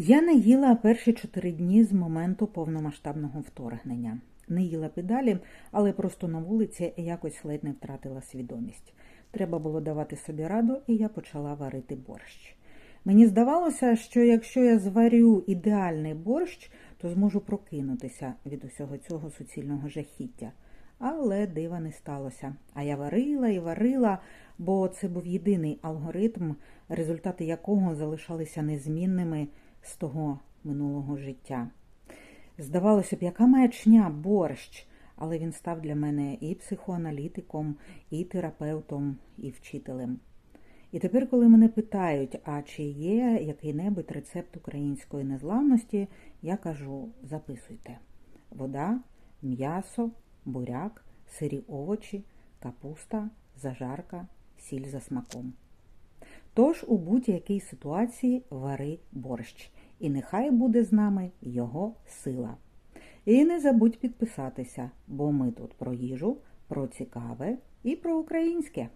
Я не їла перші чотири дні з моменту повномасштабного вторгнення. Не їла педалі, але просто на вулиці якось ледь не втратила свідомість. Треба було давати собі раду, і я почала варити борщ. Мені здавалося, що якщо я зварю ідеальний борщ, то зможу прокинутися від усього цього суцільного жахіття. Але дива не сталося. А я варила і варила, бо це був єдиний алгоритм, результати якого залишалися незмінними з того минулого життя. Здавалося б, яка маячня борщ, але він став для мене і психоаналітиком, і терапевтом, і вчителем. І тепер, коли мене питають, а чи є який-небудь рецепт української незламності, я кажу: записуйте: вода, м'ясо, буряк, сирі овочі, капуста, зажарка, сіль за смаком. Тож у будь-якій ситуації вари борщ, і нехай буде з нами його сила. І не забудь підписатися, бо ми тут про їжу, про цікаве і про українське.